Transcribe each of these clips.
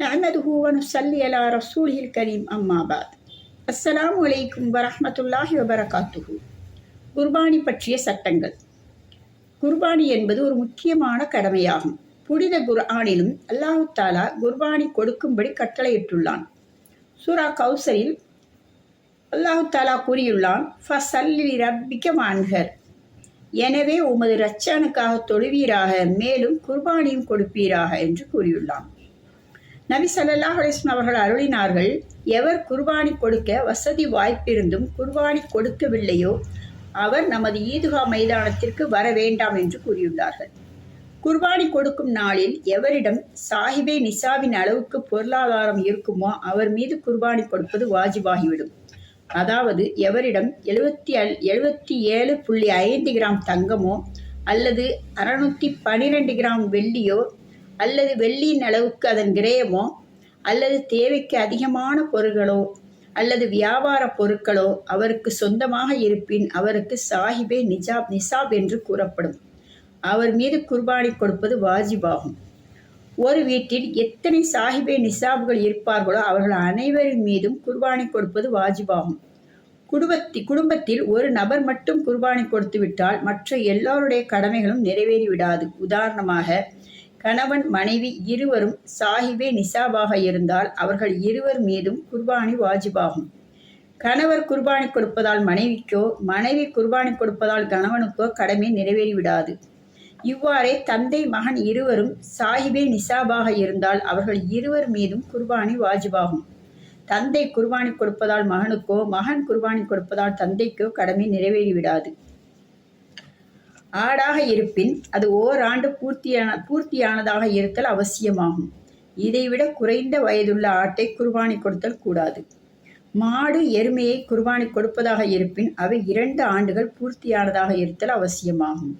நஹமதுஹூ வனுசல்லி அலா ரசூலில் கரீம் அம்மாபாத் அஸ்ஸலாம் வலைக்கும் வரஹமத்துல்லாஹி வபரகாத்துஹு குர்பானி பற்றிய சட்டங்கள். குர்பானி என்பது ஒரு முக்கியமான கடமையாகும். புனித குர்ஆனிலும் அல்லாஹு தாலா குர்பானி கொடுக்கும்படி கட்டளையிட்டுள்ளான். சூரா கௌசரில் அல்லாஹு தாலா கூறியுள்ளான் ஃபசல்லி ரப்பிக்க வான்கர் எனவே உமது ரச்சனுக்காக தொழுவீராக மேலும் குர்பானியும் கொடுப்பீராக என்று கூறியுள்ளான். நபி ஸல்லல்லாஹு அலிஸ்லாம் அவர்கள் அருளினார்கள் எவர் குர்பானி கொடுக்க வசதி வாய்ப்பிருந்தும் குர்பானி கொடுக்கவில்லையோ அவர் நமது ஈதுகா மைதானத்திற்கு வர வேண்டாம் என்று கூறியுள்ளார்கள். குர்பானி கொடுக்கும் நாளில் எவரிடம் சாஹிபே நிசாவின் அளவுக்கு பொருளாதாரம் இருக்குமோ அவர் மீது குர்பானி கொடுப்பது வாஜிபாகிவிடும். அதாவது எவரிடம் எழுபத்தி அல் எழுபத்தி ஏழு புள்ளி ஐந்து கிராம் தங்கமோ அல்லது அறுநூத்தி பன்னிரெண்டு கிராம் வெள்ளியோ அல்லது வெள்ளியின் அளவுக்கு அதன் கிரேயமோ அல்லது தேவைக்கு அதிகமான பொருட்களோ அல்லது வியாபார பொருட்களோ அவருக்கு சொந்தமாக இருப்பின் அவருக்கு சாஹிபே நிஜாப் நிசாப் என்று கூறப்படும். அவர் மீது குர்பானி கொடுப்பது வாஜிபாகும். ஒரு வீட்டில் எத்தனை சாஹிபே நிசாப்கள் இருப்பார்களோ அவர்கள் அனைவரின் மீதும் குர்பானி கொடுப்பது வாஜிபாகும். குடும்பத்தி குடும்பத்தில் ஒரு நபர் மட்டும் குர்பானி கொடுத்து விட்டால் மற்ற எல்லோருடைய கடமைகளும் நிறைவேறிவிடாது. உதாரணமாக கணவன் மனைவி இருவரும் சாஹிபே நிசாபாக இருந்தால் அவர்கள் இருவர் மீதும் குர்பானி வாஜிபாகும். கணவர் குர்பானி கொடுப்பதால் மனைவிக்கோ மனைவி குர்பானி கொடுப்பதால் கணவனுக்கோ கடமை நிறைவேறிவிடாது. இவ்வாறே தந்தை மகன் இருவரும் சாஹிபே நிசாபாக இருந்தால் அவர்கள் இருவர் மீதும் குர்பானி வாஜிபாகும். தந்தை குர்பானி கொடுப்பதால் மகனுக்கோ மகன் குர்பானி கொடுப்பதால் தந்தைக்கோ கடமை நிறைவேறிவிடாது. ஆடாக இருப்பின் அது ஓராண்டு பூர்த்தியான பூர்த்தியானதாக இருத்தல் அவசியமாகும். இதைவிட குறைந்த வயதுள்ள ஆட்டை குர்பானி கொடுத்தல் கூடாது. மாடு எருமையை குர்பானி கொடுப்பதாக இருப்பின் அவை இரண்டு ஆண்டுகள் பூர்த்தியானதாக இருத்தல் அவசியமாகும்.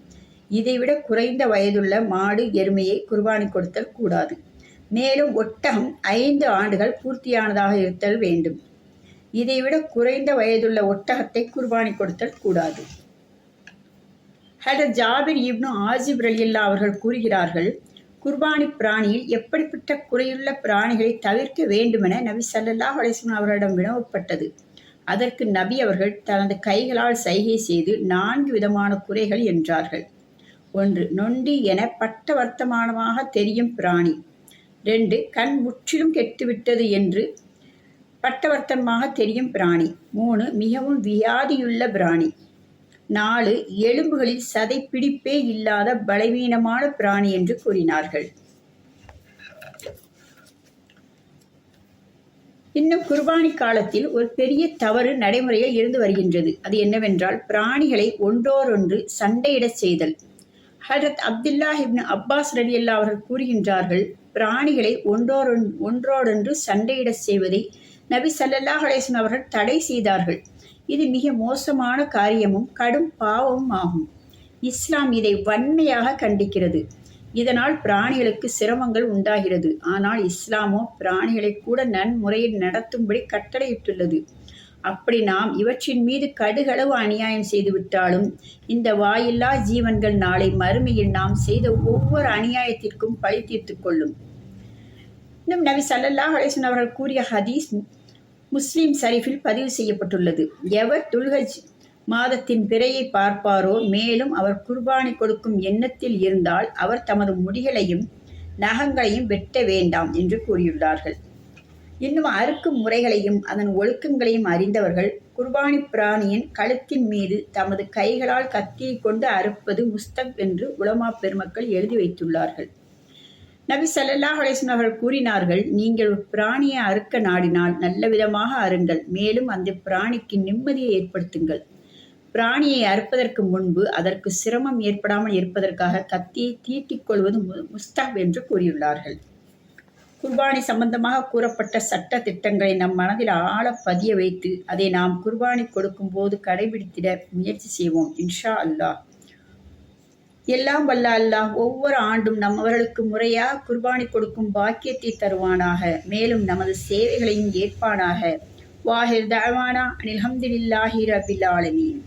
இதைவிட குறைந்த வயதுள்ள மாடு எருமையை குர்பானி கொடுத்தல் கூடாது. மேலும் ஒட்டகம் ஐந்து ஆண்டுகள் பூர்த்தியானதாக இருத்தல் வேண்டும். இதைவிட குறைந்த வயதுள்ள ஒட்டகத்தை குர்பானி கொடுத்தல் கூடாது. ஹதர் ஜாபிர் இப்னு ஆஜிப் ரலியல்லா அவர்கள் கூறுகிறார்கள் குர்பானி பிராணியில் எப்படிப்பட்ட குறையுள்ள பிராணிகளை தவிர்க்க வேண்டுமென நபி சல்லல்லா அலிஸ்லாம் அவர்களிடம் வினவப்பட்டது. அதற்கு நபி அவர்கள் தனது கைகளால் சைகை செய்து நான்கு விதமான குறைகள் என்றார்கள். ஒன்று நொண்டி என பட்டவர்த்தமானமாக தெரியும் பிராணி. ரெண்டு கண் முற்றிலும் கெட்டுவிட்டது என்று பட்டவர்த்தமாக தெரியும் பிராணி. மூணு மிகவும் வியாதியுள்ள பிராணி. நாலு எலும்புகளில் சதை பிடிப்பே இல்லாத பலவீனமான பிராணி என்று கூறினார்கள். இன்னும் குர்பானி காலத்தில் ஒரு பெரிய தவறு நடைமுறையில் இருந்து வருகின்றது. அது என்னவென்றால் பிராணிகளை ஒன்றோரொன்று சண்டையிடச் செய்தல். ஹஜரத் அப்துல்லா இப்னு அப்பாஸ் ரலி அல்லா அவர்கள் கூறுகின்றார்கள் பிராணிகளை ஒன்றோரொன் ஒன்றோடொன்று சண்டையிடச் செய்வதை நபி சல்லல்லாஹ் அலேசன் அவர்கள் தடை செய்தார்கள். இது மிக மோசமான காரியமும் கடும் பாவமும் ஆகும். இஸ்லாம் இதை வன்மையாக கண்டிக்கிறது. இதனால் பிராணிகளுக்கு சிரமங்கள் உண்டாகிறது. ஆனால் இஸ்லாமோ பிராணிகளை கூட நன்முறையில் நடத்தும்படி கட்டளையிட்டுள்ளது. அப்படி நாம் இவற்றின் மீது கடுகளவு அநியாயம் செய்துவிட்டாலும் இந்த வாயில்லா ஜீவன்கள் நாளை மறுமையில் நாம் செய்த ஒவ்வொரு அநியாயத்திற்கும் பழி தீர்த்து கொள்ளும். இன்னும் நபி சல்லல்லாஹ் அலேசன் அவர்கள் கூறிய ஹதீஸ் முஸ்லிம் ஷரீஃபில் பதிவு செய்யப்பட்டுள்ளது. எவர் துல்ஹஜ் மாதத்தின் பிறையை பார்ப்பாரோ மேலும் அவர் குர்பானி கொடுக்கும் எண்ணத்தில் இருந்தால் அவர் தமது முடிகளையும் நகங்களையும் வெட்ட வேண்டாம் என்று கூறியுள்ளார்கள். இன்னும் அறுக்கும் முறைகளையும் அதன் ஒழுக்கங்களையும் அறிந்தவர்கள் குர்பானி பிராணியின் கழுத்தின் மீது தமது கைகளால் கத்தியை கொண்டு அறுப்பது முஸ்தக் என்று உலமா பெருமக்கள் எழுதி வைத்துள்ளார்கள். நபி சல்லாஹ் அலேசன் அவர்கள் கூறினார்கள் நீங்கள் ஒரு பிராணியை அறுக்க நாடினால் நல்ல விதமாக அருங்கள் மேலும் அந்த பிராணிக்கு நிம்மதியை ஏற்படுத்துங்கள். பிராணியை அறுப்பதற்கு முன்பு அதற்கு சிரமம் ஏற்படாமல் இருப்பதற்காக கத்தியை தீட்டிக் கொள்வது முஸ்தாப் என்று கூறியுள்ளார்கள். குர்பானி சம்பந்தமாக கூறப்பட்ட சட்ட திட்டங்களை நம் மனதில் ஆழ பதிய வைத்து அதை நாம் குர்பானி கொடுக்கும் போது கடைபிடித்திட முயற்சி செய்வோம் இன்ஷா அல்லாஹ். எல்லாம் வல்ல அல்லாஹ் ஒவ்வொரு ஆண்டும் நம்மவர்களுக்கு முறையாக குர்பானி கொடுக்கும் பாக்கியத்தை தருவானாக. மேலும் நமது சேவைகளையும் ஏற்பானாக வாஹிர் தவானா அனில் அஹமதுல்லாஹி ரபில் ஆலமீன்.